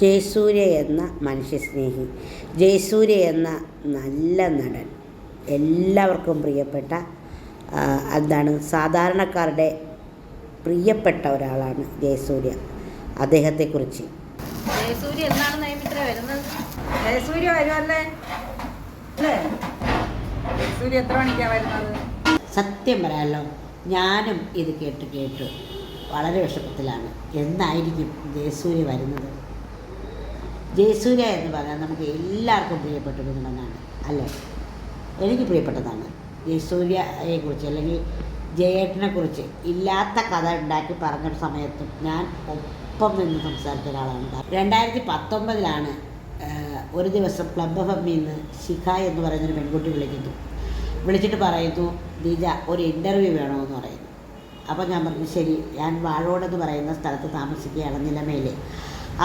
ജയസൂര്യ എന്ന മനുഷ്യസ്നേഹി. ജയസൂര്യ എന്ന നല്ല നടൻ. എല്ലാവർക്കും പ്രിയപ്പെട്ട എന്താണ് സാധാരണക്കാരുടെ പ്രിയപ്പെട്ട ഒരാളാണ് ജയസൂര്യ. അദ്ദേഹത്തെക്കുറിച്ച്. ജയസൂര്യ എന്നാണ് വരുന്നത്? ജയസൂര്യ വരുമല്ലേ അല്ലേ? ജയസൂര്യ എത്ര വരുന്നത്? സത്യം പറയാമല്ലോ ഞാനും ഇത് കേട്ട് കേട്ടു വളരെ വിഷമത്തിലാണ്. എന്തായിരിക്കും ജയസൂര്യ വരുന്നത്? ജയസൂര്യ എന്ന് പറഞ്ഞാൽ നമുക്ക് എല്ലാവർക്കും പ്രിയപ്പെട്ട ഒരു നടനാണ് അല്ലേ? എനിക്ക് പ്രിയപ്പെട്ടതാണ് ജയസൂര്യയെ കുറിച്ച് അല്ലെങ്കിൽ ജയേട്ടനെ കുറിച്ച് ഇല്ലാത്ത കഥ ഉണ്ടാക്കി പറഞ്ഞ സമയത്തും ഞാൻ ഒപ്പം നിന്ന് സംസാരിച്ച ഒരാളാണ്. രണ്ടായിരത്തി പത്തൊമ്പതിലാണ് ഒരു ദിവസം ക്ലബ് എമ്മിൽ നിന്ന് ശിഖ എന്ന് പറയുന്നൊരു പെൺകുട്ടി വിളിക്കുന്നു. വിളിച്ചിട്ട് പറയുന്നു ദീജ ഒരു ഇന്റർവ്യൂ വേണമെന്ന് പറയുന്നു. അപ്പോൾ ഞാൻ പറഞ്ഞു ശരി ഞാൻ വാഴോടെന്ന് പറയുന്ന സ്ഥലത്ത് താമസിക്കുകയാണ് നിലമേൽ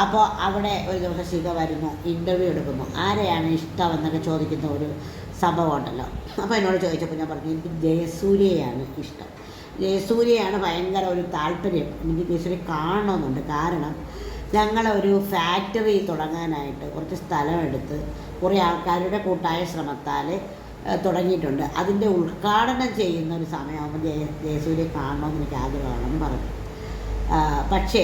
അപ്പോൾ അവിടെ ഒരു ദിവസം ശിവ വരുന്നു ഇന്റർവ്യൂ എടുക്കുന്നു. ആരെയാണ് ഇഷ്ടം എന്നൊക്കെ ചോദിക്കുന്ന ഒരു സംഭവം ഉണ്ടല്ലോ. അപ്പോൾ എന്നോട് ചോദിച്ചപ്പോൾ ഞാൻ പറഞ്ഞു എനിക്ക് ജയസൂര്യയാണ് ഇഷ്ടം. ജയസൂര്യയാണ് ഭയങ്കര ഒരു താല്പര്യം. എനിക്ക് ജയസൂര്യ കാണണമെന്നുണ്ട്. കാരണം ഞങ്ങളൊരു ഫാക്ടറി തുടങ്ങാനായിട്ട് കുറച്ച് സ്ഥലമെടുത്ത് കുറേ ആൾക്കാരുടെ കൂട്ടായ ശ്രമത്താൽ തുടങ്ങിയിട്ടുണ്ട്. അതിന്റെ ഉദ്ഘാടനം ചെയ്യുന്ന ഒരു സമയമാകുമ്പോൾ ജയ ജയസൂര്യ കാണണമെന്ന് എനിക്ക് ആഗ്രഹമാണെന്ന് പറഞ്ഞു. പക്ഷേ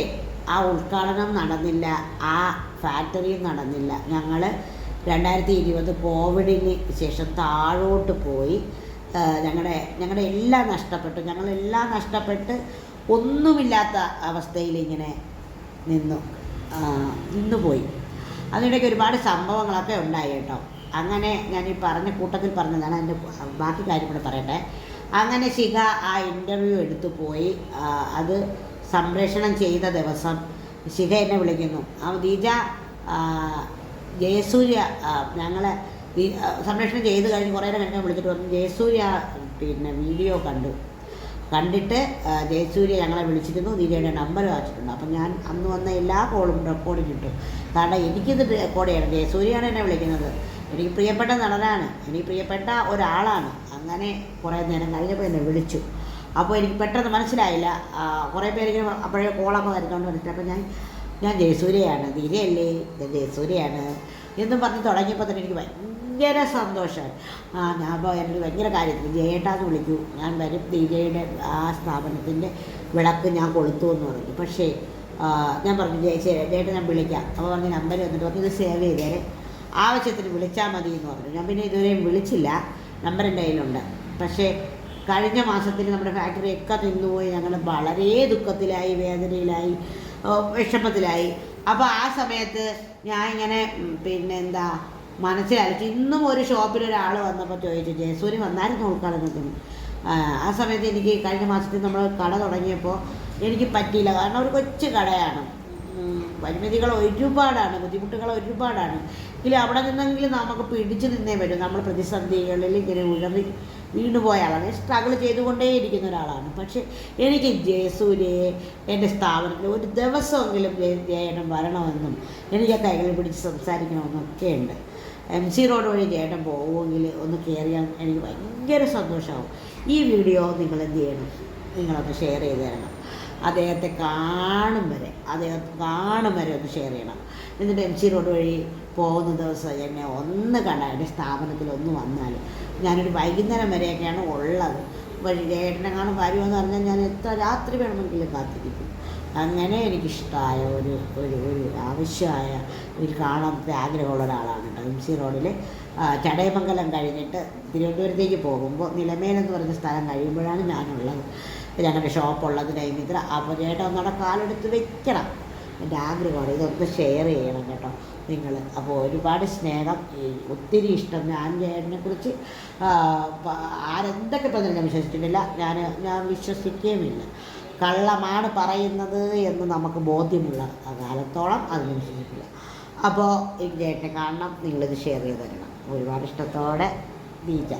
ആ ഉദ്ഘാടനം നടന്നില്ല ആ ഫാക്ടറിയും നടന്നില്ല. ഞങ്ങൾ രണ്ടായിരത്തി ഇരുപത് കോവിഡിന് ശേഷം താഴോട്ട് പോയി. ഞങ്ങളുടെ ഞങ്ങളുടെ എല്ലാം നഷ്ടപ്പെട്ടു. ഞങ്ങളെല്ലാം നഷ്ടപ്പെട്ട് ഒന്നുമില്ലാത്ത അവസ്ഥയിൽ ഇങ്ങനെ നിന്നു. ആ, നിന്നുപോയി അതിനിടയ്ക്ക് ഒരുപാട് സംഭവങ്ങളൊക്കെ ഉണ്ടായി കേട്ടോ. അങ്ങനെ ഞാൻ ഈ പറഞ്ഞ കൂട്ടത്തിൽ പറഞ്ഞതാണ്. എന്റെ ബാക്കി കാര്യം കൂടെ പറയട്ടെ. അങ്ങനെ ശിഖ ആ ഇന്റർവ്യൂ എടുത്തു പോയി. അത് സംപ്രേഷണം ചെയ്ത ദിവസം ശിഖ എന്നെ വിളിക്കുന്നു. ആ ദീജ ജയസൂര്യ ഞങ്ങളെ സംപ്രേഷണം ചെയ്ത് കഴിഞ്ഞ് കുറേ നേരം കഴിഞ്ഞ് വിളിച്ചിട്ട് പറഞ്ഞു ജയസൂര്യ പിന്നെ വീഡിയോ കണ്ടു. കണ്ടിട്ട് ജയസൂര്യ ഞങ്ങളെ വിളിച്ചിരുന്നു. ദീജയുടെ നമ്പർ വാങ്ങിച്ചിട്ടുണ്ട്. അപ്പം ഞാൻ അന്ന് വന്ന എല്ലാ കോളും റെക്കോർഡ് കിട്ടും. കാരണം എനിക്കിത് റെക്കോർഡ് ചെയ്യണം ജയസൂര്യയാണ് എന്നെ വിളിക്കുന്നത്. എനിക്ക് പ്രിയപ്പെട്ട നടനാണ്. എനിക്ക് പ്രിയപ്പെട്ട ഒരാളാണ്. അങ്ങനെ കുറേ നേരം കഴിഞ്ഞപ്പോൾ എന്നെ വിളിച്ചു. അപ്പോൾ എനിക്ക് പെട്ടെന്ന് മനസ്സിലായില്ല. കുറേ പേരിങ്ങനെ അപ്പോഴേ കോളൊക്കെ വരുന്നതുകൊണ്ട് വന്നിട്ട്. അപ്പോൾ ഞാൻ ഞാൻ ജയസൂര്യയാണ്. ധീരയല്ലേ ഞാൻ ജയസൂര്യയാണ്. എന്നും പറഞ്ഞ് തുടങ്ങിയപ്പോൾ തന്നെ എനിക്ക് ഭയങ്കര സന്തോഷമായി ആ ഞാൻ അപ്പോൾ എന്റെ ഭയങ്കര കാര്യത്തിൽ ജയേട്ടാന്ന് വിളിക്കൂ ഞാൻ വരും ദീജയുടെ ആ സ്ഥാപനത്തിന്റെ വിളക്ക് ഞാൻ കൊളുത്തു എന്ന് പറഞ്ഞു. പക്ഷേ ഞാൻ പറഞ്ഞു ജയ ജയേട്ടൻ ഞാൻ വിളിക്കാം. അപ്പോൾ പറഞ്ഞ് നമ്പർ വന്നിട്ട് പറഞ്ഞു ഇത് സേവ് ചെയ്തേരെ ആവശ്യത്തിന് വിളിച്ചാൽ മതി എന്ന് പറഞ്ഞു. ഞാൻ പിന്നെ ഇതുവരെയും വിളിച്ചില്ല. നമ്പർ എന്റെ കയ്യിലുണ്ട്. പക്ഷേ കഴിഞ്ഞ മാസത്തിൽ നമ്മുടെ ഫാക്ടറി ഒക്കെ നിന്നുപോയി ഞങ്ങൾ വളരെ ദുഃഖത്തിലായി വേദനയിലായി വിഷമത്തിലായി. അപ്പോൾ ആ സമയത്ത് ഞാൻ ഇങ്ങനെ പിന്നെ എന്താ മനസ്സിലായിട്ട് ഇന്നും ഒരു ഷോപ്പിൽ ഒരാൾ വന്നപ്പോൾ ചോദിച്ചു ജയസൂരി വന്നായിരുന്നു ഉൾക്കാടനത്തിന് ആ, സമയത്ത് എനിക്ക് കഴിഞ്ഞ മാസത്തിൽ നമ്മൾ കട തുടങ്ങിയപ്പോൾ എനിക്ക് പറ്റിയില്ല. കാരണം ഒരു കൊച്ചു കടയാണ്. പരിമിതികൾ ഒരുപാടാണ് ബുദ്ധിമുട്ടുകൾ ഒരുപാടാണ്. എങ്കിലും അവിടെ നിന്നെങ്കിലും നമുക്ക് പിടിച്ചു നിന്നേ വരും നമ്മൾ പ്രതിസന്ധികളിൽ ഇങ്ങനെ ഉഴറി വീണുപോയ ആളാണ്. സ്ട്രഗിൾ ചെയ്തുകൊണ്ടേയിരിക്കുന്ന ഒരാളാണ്. പക്ഷേ എനിക്ക് ജയസൂര്യയെ എന്റെ സ്ഥാപനത്തിൽ ഒരു ദിവസമെങ്കിലും ജയ- ജയേട്ടൻ വരണമെന്നും എനിക്ക് കൈകളിൽ പിടിച്ച് സംസാരിക്കണമെന്നൊക്കെ ഉണ്ട്. എം സി റോഡ് വഴി ചേട്ടൻ പോകുമെങ്കിൽ ഒന്ന് കയറിയാൽ എനിക്ക് ഭയങ്കര സന്തോഷമാവും. ഈ വീഡിയോ നിങ്ങൾ എന്ത് ചെയ്യണം? നിങ്ങളൊന്ന് ഷെയർ ചെയ്ത് തരണം. അദ്ദേഹത്തെ കാണും വരെ അദ്ദേഹത്തെ കാണും വരെ ഒന്ന് ഷെയർ ചെയ്യണം. എന്നിട്ട് എം സി റോഡ് വഴി പോകുന്ന ദിവസം എന്നെ ഒന്ന് കണ്ടാൽ എന്റെ സ്ഥാപനത്തിൽ ഒന്ന് വന്നാൽ. ഞാനൊരു വൈകുന്നേരം വരെയൊക്കെയാണ് ഉള്ളത്. വഴി ഏട്ടനെ കാണും വരുമെന്ന് പറഞ്ഞാൽ ഞാൻ എത്ര രാത്രി വേണമെങ്കിലും കാത്തിരിക്കും. അങ്ങനെ എനിക്കിഷ്ടമായ ഒരു ഒരു ഒരു ആവശ്യമായ ഒരു കാണാൻ ആഗ്രഹമുള്ള ഒരാളാണ് കേട്ടോ എം സി റോഡിൽ ചടയമംഗലം കഴിഞ്ഞിട്ട് തിരുവനന്തപുരത്തേക്ക് പോകുമ്പോൾ നിലമേലെന്ന് പറഞ്ഞ സ്ഥലം കഴിയുമ്പോഴാണ് ഞാനുള്ളത്. ഞങ്ങളുടെ ഷോപ്പുള്ളത് നൈമിത്ര അപ്പോൾ ചേട്ടാ ഒന്നുകൂടെ കാലെടുത്ത് വെക്കണം. എന്റെ ആഗ്രഹമാണ് ഇതൊന്ന് ഷെയർ ചെയ്യണം കേട്ടോ നിങ്ങൾ. അപ്പോൾ ഒരുപാട് സ്നേഹം ഒത്തിരി ഇഷ്ടം. ഞാൻ ചേട്ടനെ കുറിച്ച് ആരെന്തൊക്കെ പറഞ്ഞാലും ഞാൻ വിശ്വസിച്ചിട്ടില്ല ഞാൻ ഞാൻ വിശ്വസിക്കുകയുമില്ല കള്ളമാണ് പറയുന്നത് എന്ന് നമുക്ക് ബോധ്യമുള്ള കാലത്തോളം അതിന് വിശ്വസിക്കില്ല. അപ്പോൾ ഈ ചേട്ടനെ കാണണം. നിങ്ങളിത് ഷെയർ ചെയ്ത് തരണം. ഒരുപാട് ഇഷ്ടത്തോടെ ബീജ